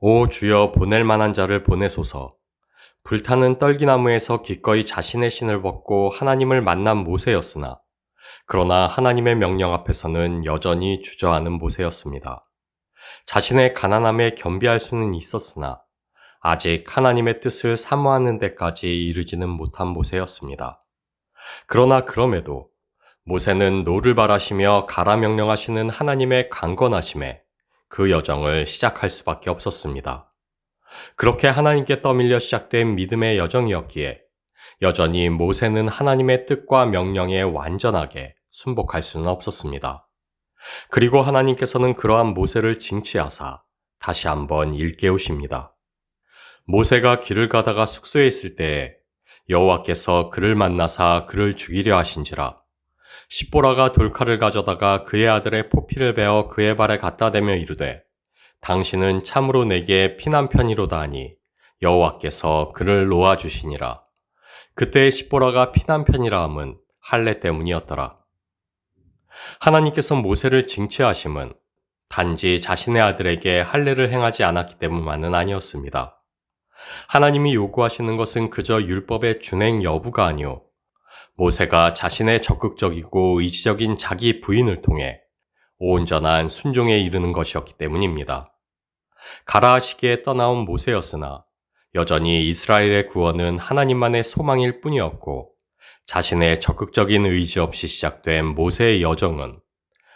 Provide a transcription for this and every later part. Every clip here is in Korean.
오 주여 보낼 만한 자를 보내소서. 불타는 떨기나무에서 기꺼이 자신의 신을 벗고 하나님을 만난 모세였으나 그러나 하나님의 명령 앞에서는 여전히 주저하는 모세였습니다. 자신의 가난함에 겸비할 수는 있었으나 아직 하나님의 뜻을 사모하는 데까지 이르지는 못한 모세였습니다. 그러나 그럼에도 모세는 노를 바라시며 가라 명령하시는 하나님의 강건하심에 그 여정을 시작할 수밖에 없었습니다. 그렇게 하나님께 떠밀려 시작된 믿음의 여정이었기에 여전히 모세는 하나님의 뜻과 명령에 완전하게 순복할 수는 없었습니다. 그리고 하나님께서는 그러한 모세를 징치하사 다시 한번 일깨우십니다. 모세가 길을 가다가 숙소에 있을 때에 여호와께서 그를 만나사 그를 죽이려 하신지라 십보라가 돌칼을 가져다가 그의 아들의 포피를 베어 그의 발에 갖다 대며 이르되 당신은 참으로 내게 피난 편이로다 하니 여호와께서 그를 놓아 주시니라 그때 십보라가 피난 편이라 함은 할례 때문이었더라 하나님께서 모세를 징치하심은 단지 자신의 아들에게 할례를 행하지 않았기 때문만은 아니었습니다. 하나님이 요구하시는 것은 그저 율법의 준행 여부가 아니오 모세가 자신의 적극적이고 의지적인 자기 부인을 통해 온전한 순종에 이르는 것이었기 때문입니다. 가라 시기에 떠나온 모세였으나 여전히 이스라엘의 구원은 하나님만의 소망일 뿐이었고 자신의 적극적인 의지 없이 시작된 모세의 여정은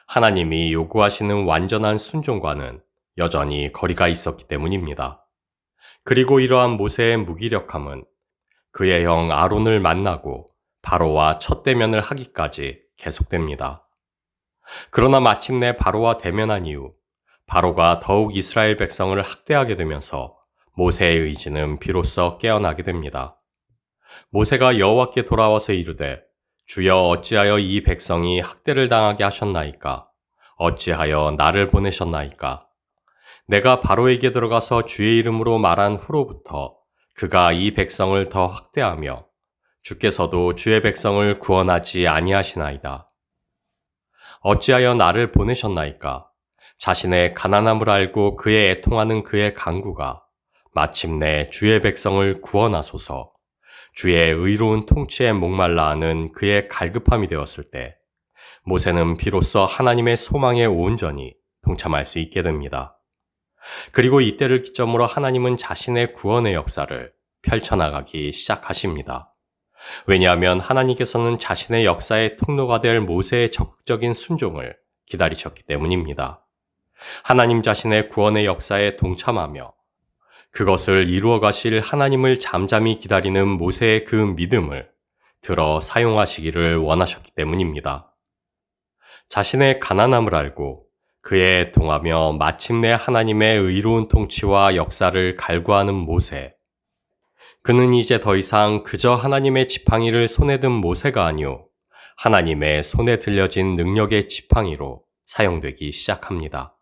하나님이 요구하시는 완전한 순종과는 여전히 거리가 있었기 때문입니다. 그리고 이러한 모세의 무기력함은 그의 형 아론을 만나고 바로와 첫 대면을 하기까지 계속됩니다. 그러나 마침내 바로와 대면한 이후 바로가 더욱 이스라엘 백성을 학대하게 되면서 모세의 의지는 비로소 깨어나게 됩니다. 모세가 여호와께 돌아와서 이르되 주여 어찌하여 이 백성이 학대를 당하게 하셨나이까 어찌하여 나를 보내셨나이까 내가 바로에게 들어가서 주의 이름으로 말한 후로부터 그가 이 백성을 더 학대하며 주께서도 주의 백성을 구원하지 아니하시나이다. 어찌하여 나를 보내셨나이까? 자신의 가난함을 알고 그의 애통하는 그의 강구가 마침내 주의 백성을 구원하소서 주의 의로운 통치에 목말라 하는 그의 갈급함이 되었을 때 모세는 비로소 하나님의 소망에 온전히 동참할 수 있게 됩니다. 그리고 이때를 기점으로 하나님은 자신의 구원의 역사를 펼쳐나가기 시작하십니다. 왜냐하면 하나님께서는 자신의 역사의 통로가 될 모세의 적극적인 순종을 기다리셨기 때문입니다. 하나님 자신의 구원의 역사에 동참하며 그것을 이루어 가실 하나님을 잠잠히 기다리는 모세의 그 믿음을 들어 사용하시기를 원하셨기 때문입니다. 자신의 가난함을 알고 그에 동하며 마침내 하나님의 의로운 통치와 역사를 갈구하는 모세. 그는 이제 더 이상 그저 하나님의 지팡이를 손에 든 모세가 아니오 하나님의 손에 들려진 능력의 지팡이로 사용되기 시작합니다.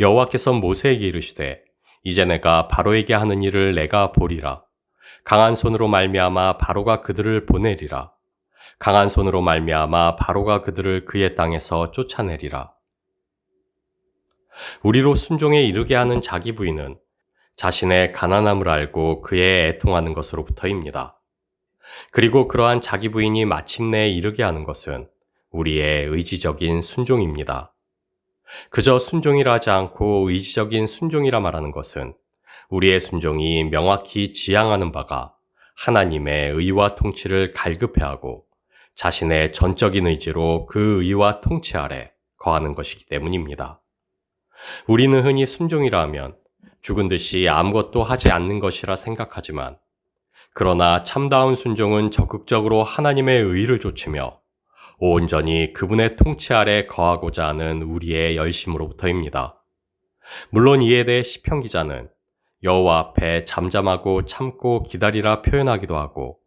여호와께서 모세에게 이르시되 이제 내가 바로에게 하는 일을 내가 보리라. 강한 손으로 말미암아 바로가 그들을 보내리라. 강한 손으로 말미암아 바로가 그들을 그의 땅에서 쫓아내리라. 우리로 순종에 이르게 하는 자기 부인은 자신의 가난함을 알고 그의 애통하는 것으로부터입니다. 그리고 그러한 자기 부인이 마침내 이르게 하는 것은 우리의 의지적인 순종입니다. 그저 순종이라 하지 않고 의지적인 순종이라 말하는 것은 우리의 순종이 명확히 지향하는 바가 하나님의 의와 통치를 갈급해하고 자신의 전적인 의지로 그 의와 통치 아래 거하는 것이기 때문입니다. 우리는 흔히 순종이라 하면 죽은 듯이 아무것도 하지 않는 것이라 생각하지만 그러나 참다운 순종은 적극적으로 하나님의 의를 좇으며 온전히 그분의 통치 아래 거하고자 하는 우리의 열심으로부터입니다. 물론 이에 대해 시편 기자는 여호와 앞에 잠잠하고 참고 기다리라 표현하기도 하고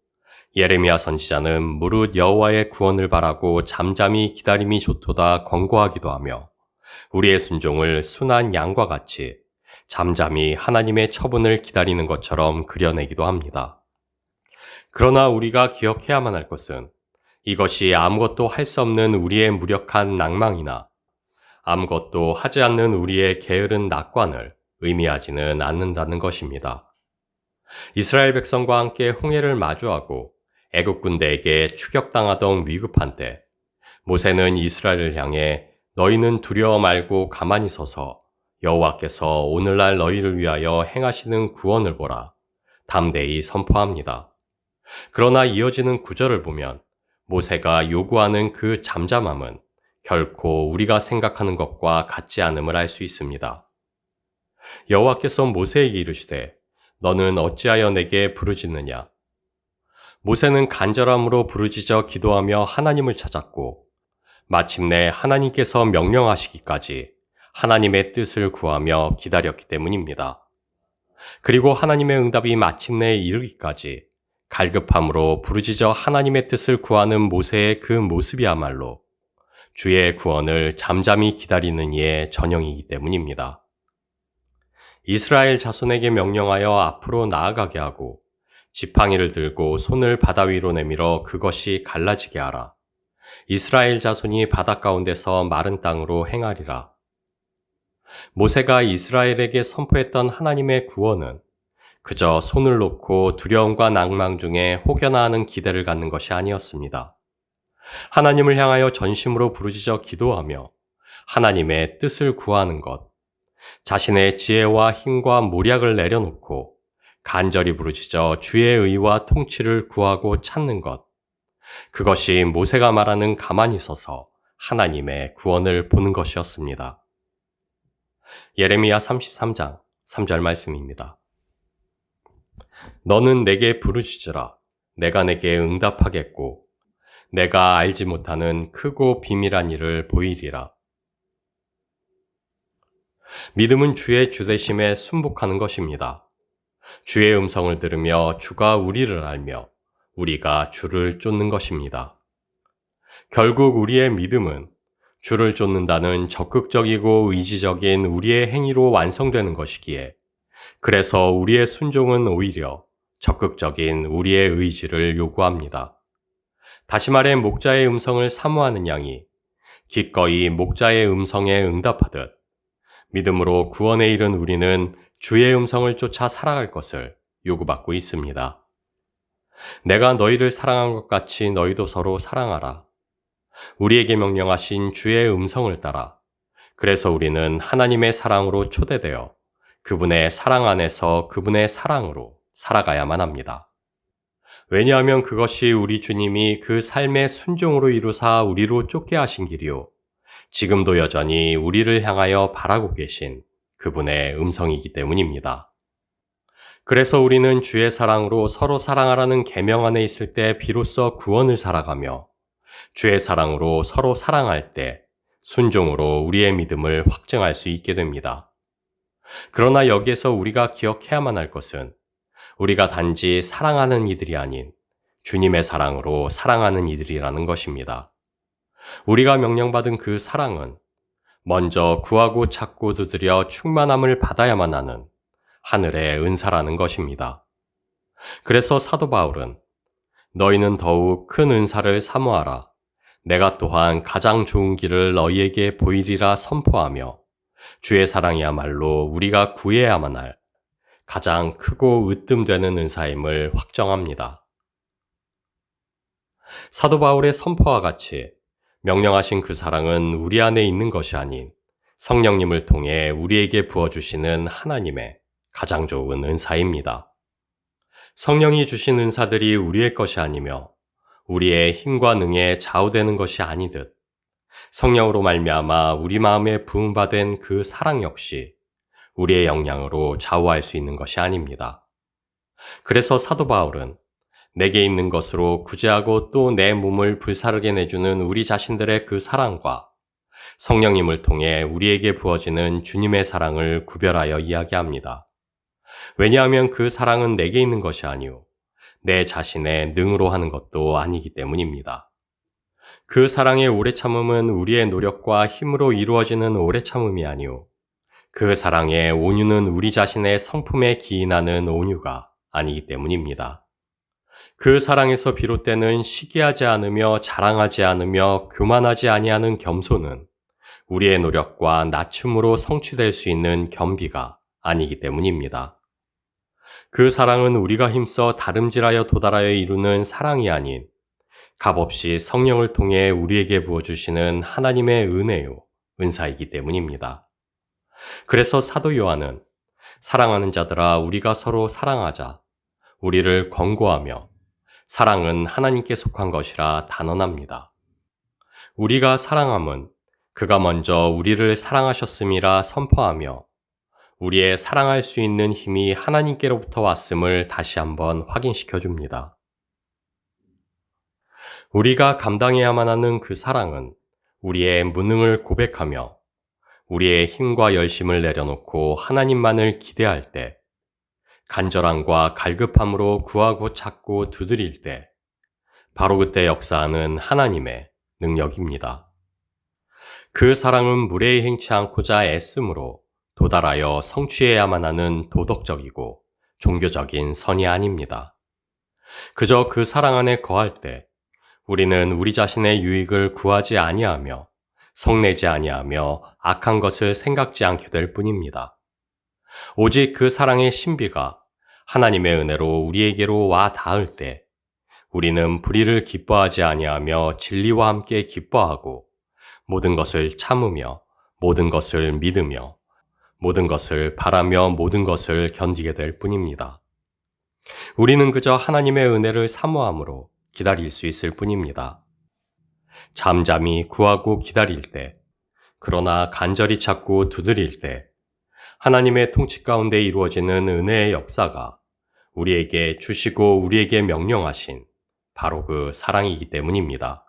예레미야 선지자는 무릇 여호와의 구원을 바라고 잠잠히 기다림이 좋도다 권고하기도 하며 우리의 순종을 순한 양과 같이 잠잠히 하나님의 처분을 기다리는 것처럼 그려내기도 합니다. 그러나 우리가 기억해야만 할 것은 이것이 아무것도 할 수 없는 우리의 무력한 낭망이나 아무것도 하지 않는 우리의 게으른 낙관을 의미하지는 않는다는 것입니다. 이스라엘 백성과 함께 홍해를 마주하고 애국 군대에게 추격당하던 위급한 때 모세는 이스라엘을 향해 너희는 두려워 말고 가만히 서서 여호와께서 오늘날 너희를 위하여 행하시는 구원을 보라. 담대히 선포합니다. 그러나 이어지는 구절을 보면 모세가 요구하는 그 잠잠함은 결코 우리가 생각하는 것과 같지 않음을 알 수 있습니다. 여호와께서 모세에게 이르시되 너는 어찌하여 내게 부르짖느냐 모세는 간절함으로 부르짖어 기도하며 하나님을 찾았고 마침내 하나님께서 명령하시기까지 하나님의 뜻을 구하며 기다렸기 때문입니다. 그리고 하나님의 응답이 마침내 이르기까지 갈급함으로 부르짖어 하나님의 뜻을 구하는 모세의 그 모습이야말로 주의 구원을 잠잠히 기다리는 이의 전형이기 때문입니다. 이스라엘 자손에게 명령하여 앞으로 나아가게 하고 지팡이를 들고 손을 바다 위로 내밀어 그것이 갈라지게 하라. 이스라엘 자손이 바다 가운데서 마른 땅으로 행하리라. 모세가 이스라엘에게 선포했던 하나님의 구원은 그저 손을 놓고 두려움과 낭망 중에 혹여나 하는 기대를 갖는 것이 아니었습니다. 하나님을 향하여 전심으로 부르짖어 기도하며 하나님의 뜻을 구하는 것, 자신의 지혜와 힘과 모략을 내려놓고 간절히 부르짖어 주의 의와 통치를 구하고 찾는 것. 그것이 모세가 말하는 가만히 서서 하나님의 구원을 보는 것이었습니다. 예레미야 33장 3절 말씀입니다. 너는 내게 부르짖으라. 내가 내게 응답하겠고, 내가 알지 못하는 크고 비밀한 일을 보이리라. 믿음은 주의 주대심에 순복하는 것입니다. 주의 음성을 들으며 주가 우리를 알며 우리가 주를 쫓는 것입니다. 결국 우리의 믿음은 주를 쫓는다는 적극적이고 의지적인 우리의 행위로 완성되는 것이기에 그래서 우리의 순종은 오히려 적극적인 우리의 의지를 요구합니다. 다시 말해 목자의 음성을 사모하는 양이 기꺼이 목자의 음성에 응답하듯 믿음으로 구원에 이른 우리는 주의 음성을 쫓아 살아갈 것을 요구받고 있습니다. 내가 너희를 사랑한 것 같이 너희도 서로 사랑하라. 우리에게 명령하신 주의 음성을 따라. 그래서 우리는 하나님의 사랑으로 초대되어 그분의 사랑 안에서 그분의 사랑으로 살아가야만 합니다. 왜냐하면 그것이 우리 주님이 그 삶의 순종으로 이루사 우리로 쫓게 하신 길이요. 지금도 여전히 우리를 향하여 바라고 계신 그분의 음성이기 때문입니다. 그래서 우리는 주의 사랑으로 서로 사랑하라는 계명 안에 있을 때 비로소 구원을 살아가며 주의 사랑으로 서로 사랑할 때 순종으로 우리의 믿음을 확증할 수 있게 됩니다. 그러나 여기에서 우리가 기억해야만 할 것은 우리가 단지 사랑하는 이들이 아닌 주님의 사랑으로 사랑하는 이들이라는 것입니다. 우리가 명령받은 그 사랑은 먼저 구하고 찾고 두드려 충만함을 받아야만 하는 하늘의 은사라는 것입니다. 그래서 사도 바울은 너희는 더욱 큰 은사를 사모하라. 내가 또한 가장 좋은 길을 너희에게 보이리라 선포하며 주의 사랑이야말로 우리가 구해야만 할 가장 크고 으뜸되는 은사임을 확정합니다. 사도 바울의 선포와 같이 명령하신 그 사랑은 우리 안에 있는 것이 아닌 성령님을 통해 우리에게 부어주시는 하나님의 가장 좋은 은사입니다. 성령이 주신 은사들이 우리의 것이 아니며 우리의 힘과 능에 좌우되는 것이 아니듯 성령으로 말미암아 우리 마음에 부음받은 그 사랑 역시 우리의 역량으로 좌우할 수 있는 것이 아닙니다. 그래서 사도 바울은 내게 있는 것으로 구제하고 또 내 몸을 불사르게 내주는 우리 자신들의 그 사랑과 성령님을 통해 우리에게 부어지는 주님의 사랑을 구별하여 이야기합니다. 왜냐하면 그 사랑은 내게 있는 것이 아니오. 내 자신의 능으로 하는 것도 아니기 때문입니다. 그 사랑의 오래 참음은 우리의 노력과 힘으로 이루어지는 오래 참음이 아니오. 그 사랑의 온유는 우리 자신의 성품에 기인하는 온유가 아니기 때문입니다. 그 사랑에서 비롯되는 시기하지 않으며 자랑하지 않으며 교만하지 아니하는 겸손은 우리의 노력과 낮춤으로 성취될 수 있는 겸비가 아니기 때문입니다. 그 사랑은 우리가 힘써 다름질하여 도달하여 이루는 사랑이 아닌 값없이 성령을 통해 우리에게 부어주시는 하나님의 은혜요, 은사이기 때문입니다. 그래서 사도 요한은 사랑하는 자들아 우리가 서로 사랑하자 우리를 권고하며 사랑은 하나님께 속한 것이라 단언합니다. 우리가 사랑함은 그가 먼저 우리를 사랑하셨음이라 선포하며 우리의 사랑할 수 있는 힘이 하나님께로부터 왔음을 다시 한번 확인시켜 줍니다. 우리가 감당해야만 하는 그 사랑은 우리의 무능을 고백하며 우리의 힘과 열심을 내려놓고 하나님만을 기대할 때, 간절함과 갈급함으로 구하고 찾고 두드릴 때, 바로 그때 역사하는 하나님의 능력입니다. 그 사랑은 무례히 행치 않고자 애씀으로 도달하여 성취해야만 하는 도덕적이고 종교적인 선이 아닙니다. 그저 그 사랑 안에 거할 때 우리는 우리 자신의 유익을 구하지 아니하며 성내지 아니하며 악한 것을 생각지 않게 될 뿐입니다. 오직 그 사랑의 신비가 하나님의 은혜로 우리에게로 와 닿을 때 우리는 불의를 기뻐하지 아니하며 진리와 함께 기뻐하고 모든 것을 참으며 모든 것을 믿으며 모든 것을 바라며 모든 것을 견디게 될 뿐입니다. 우리는 그저 하나님의 은혜를 사모함으로 기다릴 수 있을 뿐입니다. 잠잠히 구하고 기다릴 때, 그러나 간절히 찾고 두드릴 때, 하나님의 통치 가운데 이루어지는 은혜의 역사가 우리에게 주시고 우리에게 명령하신 바로 그 사랑이기 때문입니다.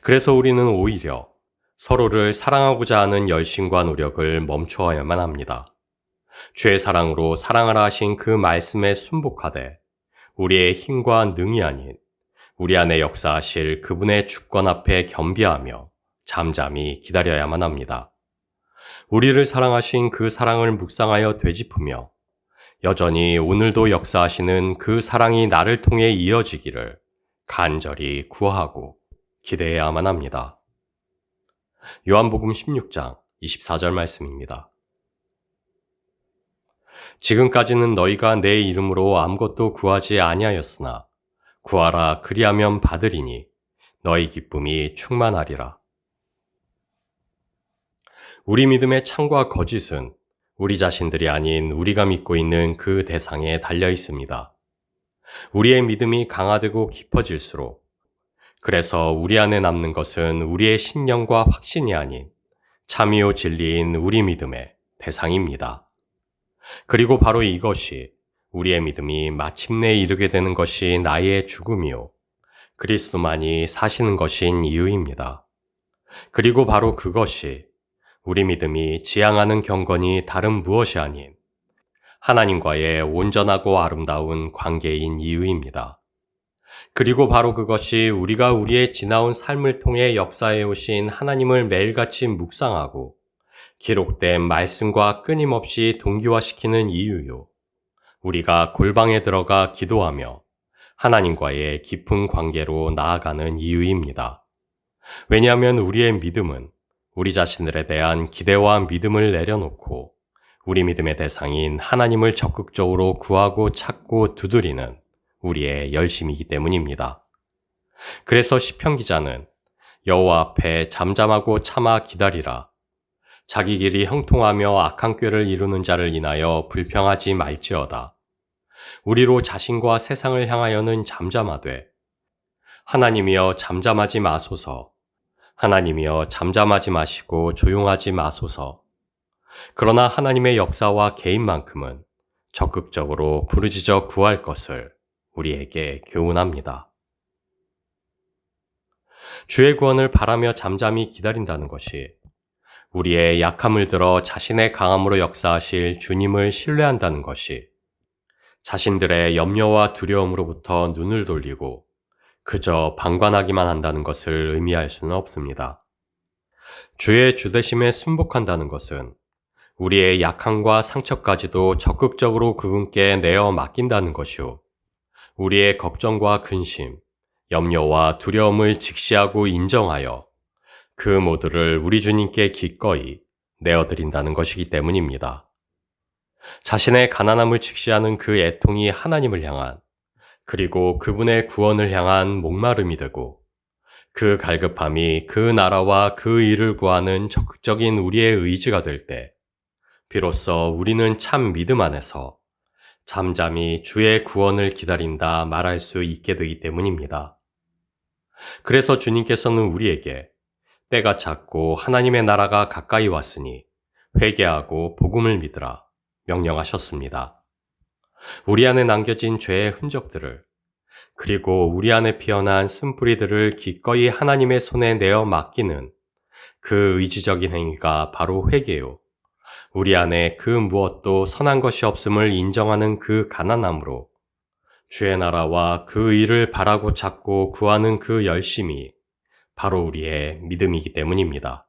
그래서 우리는 오히려 서로를 사랑하고자 하는 열심과 노력을 멈추어야만 합니다. 죄의 사랑으로 사랑하라 하신 그 말씀에 순복하되 우리의 힘과 능이 아닌 우리 안에 역사하실 그분의 주권 앞에 겸비하며 잠잠히 기다려야만 합니다. 우리를 사랑하신 그 사랑을 묵상하여 되짚으며 여전히 오늘도 역사하시는 그 사랑이 나를 통해 이어지기를 간절히 구하고 기대해야만 합니다. 요한복음 16장 24절 말씀입니다. 지금까지는 너희가 내 이름으로 아무것도 구하지 아니하였으나 구하라 그리하면 받으리니 너희 기쁨이 충만하리라. 우리 믿음의 창과 거짓은 우리 자신들이 아닌 우리가 믿고 있는 그 대상에 달려 있습니다. 우리의 믿음이 강화되고 깊어질수록 그래서 우리 안에 남는 것은 우리의 신념과 확신이 아닌 참이요 진리인 우리 믿음의 대상입니다. 그리고 바로 이것이 우리의 믿음이 마침내 이르게 되는 것이 나의 죽음이요. 그리스도만이 사시는 것인 이유입니다. 그리고 바로 그것이 우리 믿음이 지향하는 경건이 다른 무엇이 아닌 하나님과의 온전하고 아름다운 관계인 이유입니다. 그리고 바로 그것이 우리가 우리의 지나온 삶을 통해 역사해 오신 하나님을 매일같이 묵상하고 기록된 말씀과 끊임없이 동기화시키는 이유요. 우리가 골방에 들어가 기도하며 하나님과의 깊은 관계로 나아가는 이유입니다. 왜냐하면 우리의 믿음은 우리 자신들에 대한 기대와 믿음을 내려놓고 우리 믿음의 대상인 하나님을 적극적으로 구하고 찾고 두드리는 우리의 열심이기 때문입니다. 그래서 시편 기자는 여호와 앞에 잠잠하고 참아 기다리라. 자기 길이 형통하며 악한 꾀를 이루는 자를 인하여 불평하지 말지어다. 우리로 자신과 세상을 향하여는 잠잠하되 하나님이여 잠잠하지 마소서 하나님이여 잠잠하지 마시고 조용하지 마소서 그러나 하나님의 역사와 개인만큼은 적극적으로 부르짖어 구할 것을 우리에게 교훈합니다. 주의 구원을 바라며 잠잠히 기다린다는 것이 우리의 약함을 들어 자신의 강함으로 역사하실 주님을 신뢰한다는 것이 자신들의 염려와 두려움으로부터 눈을 돌리고 그저 방관하기만 한다는 것을 의미할 수는 없습니다. 주의 주대심에 순복한다는 것은 우리의 약함과 상처까지도 적극적으로 그분께 내어 맡긴다는 것이요. 우리의 걱정과 근심, 염려와 두려움을 직시하고 인정하여 그 모두를 우리 주님께 기꺼이 내어드린다는 것이기 때문입니다. 자신의 가난함을 직시하는 그 애통이 하나님을 향한 그리고 그분의 구원을 향한 목마름이 되고 그 갈급함이 그 나라와 그 일을 구하는 적극적인 우리의 의지가 될 때, 비로소 우리는 참 믿음 안에서 잠잠히 주의 구원을 기다린다 말할 수 있게 되기 때문입니다. 그래서 주님께서는 우리에게 때가 찼고 하나님의 나라가 가까이 왔으니 회개하고 복음을 믿으라 명령하셨습니다. 우리 안에 남겨진 죄의 흔적들을 그리고 우리 안에 피어난 쓴뿌리들을 기꺼이 하나님의 손에 내어 맡기는 그 의지적인 행위가 바로 회개요. 우리 안에 그 무엇도 선한 것이 없음을 인정하는 그 가난함으로 주의 나라와 그 일을 바라고 찾고 구하는 그 열심이 바로 우리의 믿음이기 때문입니다.